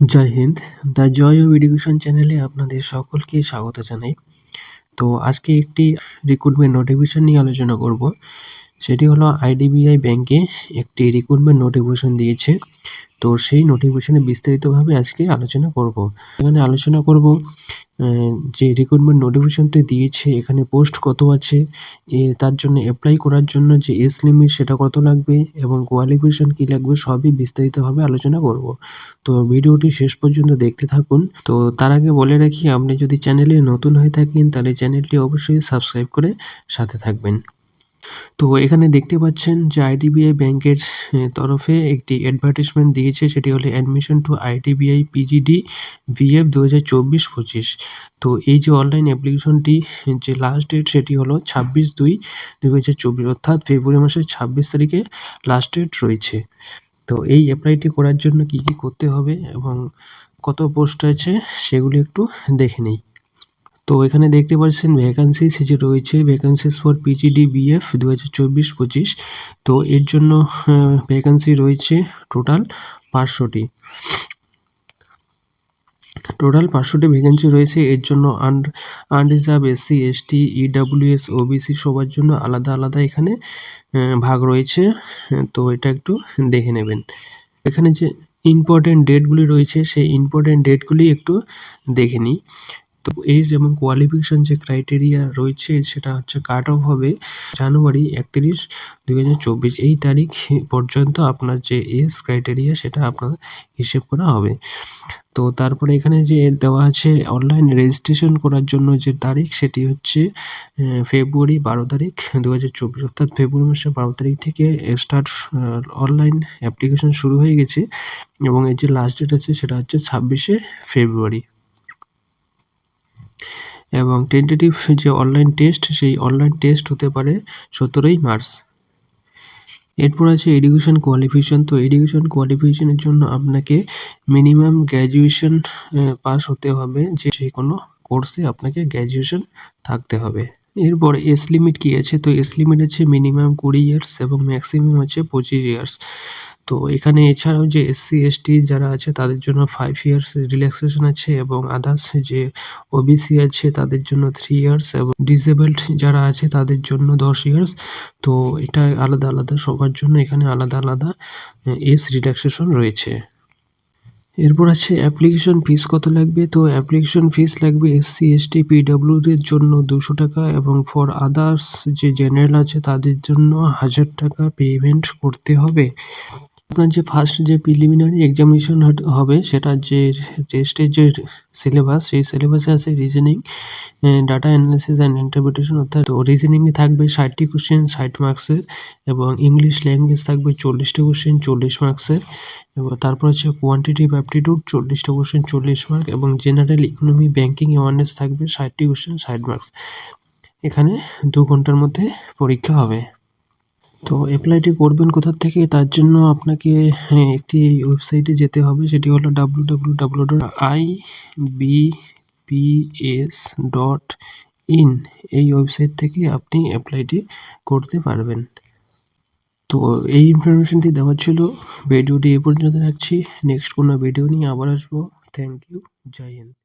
Joy Hind. The joy of education চ্যানেলে আপনাদের সকলকে স্বাগত জানাই। তো আজকে একটি রিক্রুটমেন্ট নোটিফিকেশন নিয়ে আলোচনা করব। সেটি হলো আইডিবিআই ব্যাংকে একটি রিক্রুটমেন্ট নোটিফিকেশন দিয়েছে। তো সেই নোটিফিকেশনে বিস্তারিতভাবে আজকে আলোচনা করব। এখানে আলোচনা করব যে রিক্রুটমেন্ট নোটিফিকেশনটি দিয়েছে, এখানে পোস্ট কত আছে, এ তার জন্য অ্যাপ্লাই করার জন্য যে এজ লিমিট সেটা কত লাগবে এবং কোয়ালিফিকেশন কী লাগবে সবই বিস্তারিতভাবে আলোচনা করব। তো ভিডিওটি শেষ পর্যন্ত দেখতে থাকুন। তো তার আগে বলে রাখি, আপনি যদি চ্যানেলে নতুন হয়ে থাকেন, তাহলে চ্যানেলটি অবশ্যই সাবস্ক্রাইব করে সাথে থাকবেন। তো এখানে দেখতে পাচ্ছেন যে আইডিবিআই ব্যাংকের তরফে একটি অ্যাডভার্টিসমেন্ট দিয়েছে, সেটি হলো admission to IDBI PGD BF দু হাজার চব্বিশ পঁচিশ। তো এই যে অনলাইন অ্যাপ্লিকেশনটি যে লাস্ট ডেট সেটি হলো ছাব্বিশ দুই দু হাজার চব্বিশ, অর্থাৎ ফেব্রুয়ারি মাসের ছাব্বিশ তারিখে লাস্ট ডেট রয়েছে। তো এই অ্যাপ্লাইটি করার জন্য কি কি করতে হবে এবং কত পোস্ট আছে সেগুলি একটু দেখে নিই। তো এখানে দেখতে পাচ্ছেন ভ্যাকান্সিস যে রয়েছে ভ্যাকান্সিস ফর পিজিডি বিএফ দু হাজার চব্বিশ পঁচিশ। তো এর জন্য ভ্যাকান্সি রয়েছে টোটাল পাঁচশোটি। টোটাল পাঁচশোটি ভ্যাকেন্সি রয়েছে, এর জন্য un unreserved SC ST EWS OBC সবার জন্য আলাদা আলাদা এখানে ভাগ রয়েছে। তো এটা একটু দেখে নেবেন। এখানে যে ইম্পর্টেন্ট ডেটগুলি রয়েছে, সেই ইম্পর্টেন্ট ডেটগুলি একটু দেখে নিই। তো এজ এবং কোয়ালিফিকেশন যে ক্রাইটেরিয়া রয়েছে সেটা হচ্ছে কাট অফ হবে জানুয়ারি একত্রিশ দুই এই তারিখ পর্যন্ত আপনার যে এজ ক্রাইটেরিয়া সেটা আপনার হিসেব করা হবে। তো তারপরে এখানে যে দেওয়া আছে অনলাইন রেজিস্ট্রেশন করার জন্য যে তারিখ সেটি হচ্ছে ফেব্রুয়ারি বারো তারিখ দু হাজার চব্বিশ। অর্থাৎ ফেব্রুয়ারি মাসের বারো তারিখ থেকে স্টার্ট অনলাইন অ্যাপ্লিকেশন শুরু হয়ে গেছে এবং এর যে লাস্ট ডেট আছে সেটা হচ্ছে ছাব্বিশে ফেব্রুয়ারি এবং টেন্টেটিভ যে অনলাইন টেস্ট সেই অনলাইন টেস্ট হতে পারে সতেরোই মার্চ। এরপর আছে এডুকেশন কোয়ালিফিকেশন তো এডুকেশন কোয়ালিফিকেশনের জন্য আপনাকে মিনিমাম গ্র্যাজুয়েশন পাস হতে হবে। যে যে কোনো কোর্সে আপনাকে গ্র্যাজুয়েশন থাকতে হবে। এরপর এজ লিমিট কী আছে? তো এজ লিমিট আছে মিনিমাম কুড়ি ইয়ার্স এবং ম্যাক্সিমাম আছে পঁচিশ ইয়ার্স তো এখানে এছাড়াও যে এসসি এসটি যারা আছে, তাদের জন্য ফাইভ ইয়ার্স রিল্যাক্সেশন আছে এবং আদার্স যে ওবিসি আছে, তাদের জন্য থ্রি ইয়ার্স এবং ডিসেবলড যারা আছে, তাদের জন্য দশ ইয়ার্স তো এটা আলাদা আলাদা, সবার জন্য এখানে আলাদা আলাদা এস রিল্যাক্সেশন রয়েছে। এরপর আছে অ্যাপ্লিকেশন ফিস কত লাগবে? তো অ্যাপ্লিকেশন ফিস লাগবে এসসি এসটি পিডাব্লিউদের জন্য দুশো টাকা এবং ফর আদার্স যে জেনারেল আছে, তাদের জন্য হাজার টাকা পেমেন্ট করতে হবে। আপনার যে ফার্স্ট যে প্রিলিমিনারি এক্সামিনেশন হবে, সেটা যে টেস্টের যে সিলেবাস সেই সিলেবাসে আছে reasoning data analysis and interpretation অর্থাৎ তো রিজনিংয়ে থাকবে ষাটটি কোশ্চেন ষাট মার্কসের এবং ইংলিশ ল্যাঙ্গুয়েজ থাকবে চল্লিশটা কোশ্চেন চল্লিশ মার্কসের এবং তারপর হচ্ছে কোয়ান্টিটিভ অ্যাপটিটিউড চল্লিশটা কোশ্চেন চল্লিশ মার্ক এবং জেনারেল ইকোনমি ব্যাঙ্কিং অ্যাওয়ারনেস থাকবে ষাটটি কোশ্চেন ষাট মার্কস এখানে দু ঘণ্টার মধ্যে পরীক্ষা হবে। তো অ্যাপ্লাইটি করবেন কোথার থেকে? তার জন্য আপনাকে হ্যাঁ, একটি ওয়েবসাইটে যেতে হবে। সেটি হলো W W W dot I B P S dot in এই ওয়েবসাইট থেকে আপনি অ্যাপ্লাইটি করতে পারবেন। তো এই ইনফরমেশনটি দেওয়ার ছিল। ভিডিওটি এ পর্যন্ত রাখছি। নেক্সট কোনো ভিডিও নিয়ে আবার আসব। থ্যাংক ইউ জয় হিন্দ।